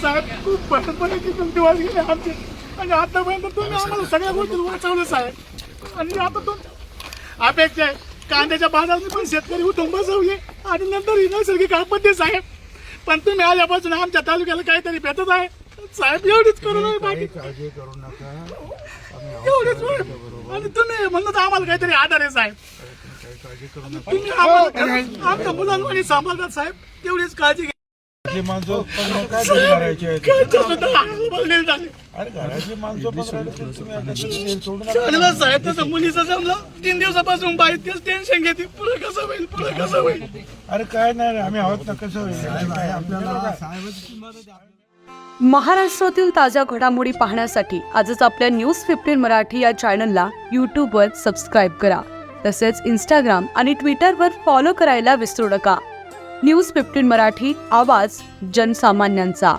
साहेब खूप बळपणाची तुमची वाज गेली आमची आणि आतापर्यंत तुम्ही आम्हाला सगळ्या गोष्टी वाचवलं साहेब आणि आता तुम अपेक्षा आहे कांद्याच्या बाजारात पण शेतकरी उठून बसवले. आणि नंतर ही नैसर्गिक आपत्ती साहेब. पण तुम्ही आल्यापासून आमच्या तालुक्याला काहीतरी भेटत आहे. साहेब एवढीच करू नये बाकी. काळजी करू नका. आम्ही आहोत एवढीच. आणि तुम्ही म्हणलं तर आम्हाला काहीतरी आधार आहे साहेब. तुम्ही आम्हाला आमच्या मुलांमध्ये सांभाळतात साहेब. तेवढीच काळजी घ्या. घरातली माणसं पण काय करायची अरे घराची माणसं तर तुम्ही आता चांगलं साहेब तसं मुलीचं जमलं तीन दिवसापासून बाई तेच टेन्शन घेते. पुढे कसं होईल पुढे कसं होईल? अरे काय नाही रे, आम्ही आहोत ना कसं होईल? आपल्याला महाराष्ट्रातील ताज्या घडामोडी पाहण्यासाठी आजच आपल्या न्यूज फिफ्टीन मराठी या चॅनलला यूट्यूबवर सबस्क्राईब करा. तसेच इंस्टाग्राम आणि ट्विटरवर फॉलो करायला विसरू नका. न्यूज फिफ्टीन मराठी आवाज जनसामान्यांचा.